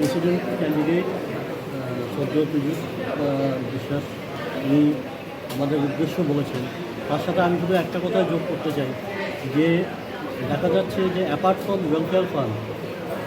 President candidate সদ্য পীযুষ বিশ্বাস, উনি আমাদের উদ্দেশ্য বলেছেন। তার সাথে আমি শুধু একটা কথা যোগ করতে চাই, যে দেখা যাচ্ছে যে অ্যাপার্ট ফ্রম ওয়েলফেয়ার ফান্ড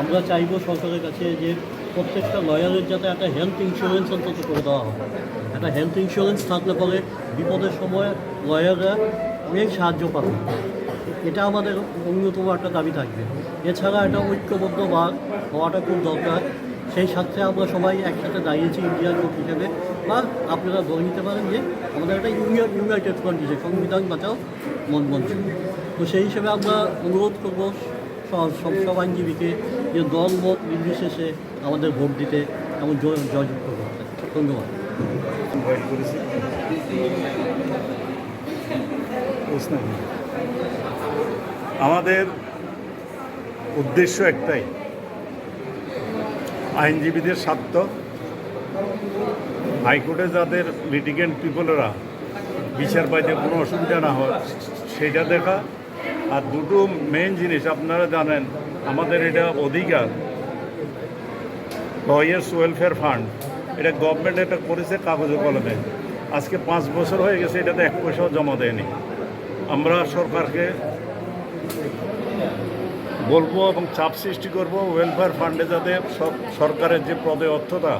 আমরা চাইব সরকারের কাছে যে প্রত্যেকটা লয়ারের যাতে একটা হেলথ ইন্স্যুরেন্স অন্তত করে দেওয়া হয়। একটা হেলথ ইন্স্যুরেন্স থাকলে পরে বিপদের সময় লয়াররা অনেক সাহায্য পাবে। এটা আমাদের অন্যতম একটা দাবি থাকবে। এছাড়া একটা ঐক্যবদ্ধ বার হওয়াটা খুব দরকার। সেই সাথে আমরা সবাই একসাথে দাঁড়িয়েছি ইন্ডিয়ার লোক হিসেবে। বা আপনারা ধরে নিতে পারেন যে আমাদের একটা ইউনিয়ন ইউনাইটেড ফ্রন্ট হিসেবে সংবিধান বাঁচাও, মন মঞ্চ তো সেই হিসেবে আমরা অনুরোধ করব সব সব আইনজীবীকে যে দল মত নির্বিশেষে আমাদের ভোট দিতে এবং জয় জয়যুক্ত করতে। ধন্যবাদ। করেছি? আমাদের উদ্দেশ্য একটাই। আইনজীবীদের স্বার্থ। হাইকোর্টে যাদের লিটিগেন্ট পিপলেরা বিচার পাইতে কোনো অসুবিধা না হয়, সেটা দেখা। আর দুটো মেন জিনিস আপনারা জানেন, আমাদের এটা অধিকার। লয়ার্স ওয়েলফেয়ার ফান্ড এটা গভর্নমেন্ট এটা করেছে কাগজে কলমে। আজকে পাঁচ বছর হয়ে গেছে, এটাতে এক পয়সাও জমা দেয়নি। আমরা সরকারকে বলব এবং চাপ সৃষ্টি করব ওয়েলফেয়ার ফান্ডে যাতে সব সরকারের যে পদে অর্থটা,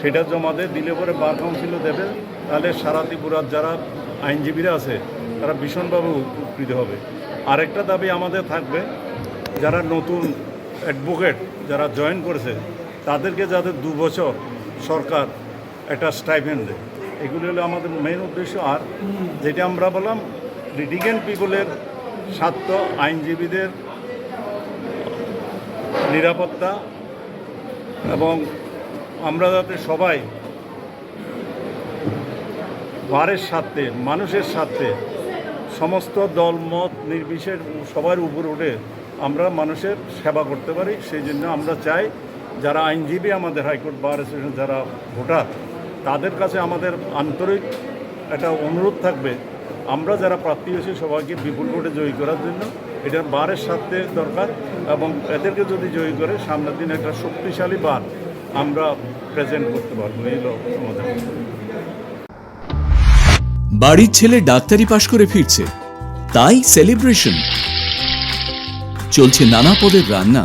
সেটা জমা দেয় দিলে পরে বার কাউন্সিলও দেবে, তাহলে সারা ত্রিপুরার যারা আইনজীবীরা আছে, তারা ভীষণভাবে উপকৃত হবে। আরেকটা দাবি আমাদের থাকবে, যারা নতুন অ্যাডভোকেট যারা জয়েন করেছে, তাদেরকে যাতে দু বছর সরকার একটা স্টাইপেন্ড দেয়। এগুলি হলো আমাদের মেইন উদ্দেশ্য। আর যেটা আমরা বললাম লিটিগেন্ট পিপলের স্বার্থ আইনজীবীদের নিরাপত্তা এবং আমরা যাতে সবাই বারের স্বার্থে, মানুষের স্বার্থে সমস্ত দল, মত, নির্বিশেষ সবার উপর উঠে আমরা মানুষের সেবা করতে পারি। সেই জন্য আমরা চাই যারা আইনজীবী আমাদের হাইকোর্ট, বার অ্যাসোসিয়েশন যারা ভোটার, তাদের কাছে আমাদের আন্তরিক একটা অনুরোধ থাকবে আমরা যারা প্রার্থী হয়েছি সবাইকে বিপুল ভোটে জয়ী করার জন্য। এটা বারের স্বার্থে দরকার এবং এদেরকে যদি জয়ী করে, সামনের দিন একটা শক্তিশালী বার আমরা প্রেজেন্ট করতে পারব এই আমাদের বাড়ির ছেলে ডাক্তারি পাশ করে ফিরছে। তাই সেলিব্রেশন চলছে নানা পদের রান্না।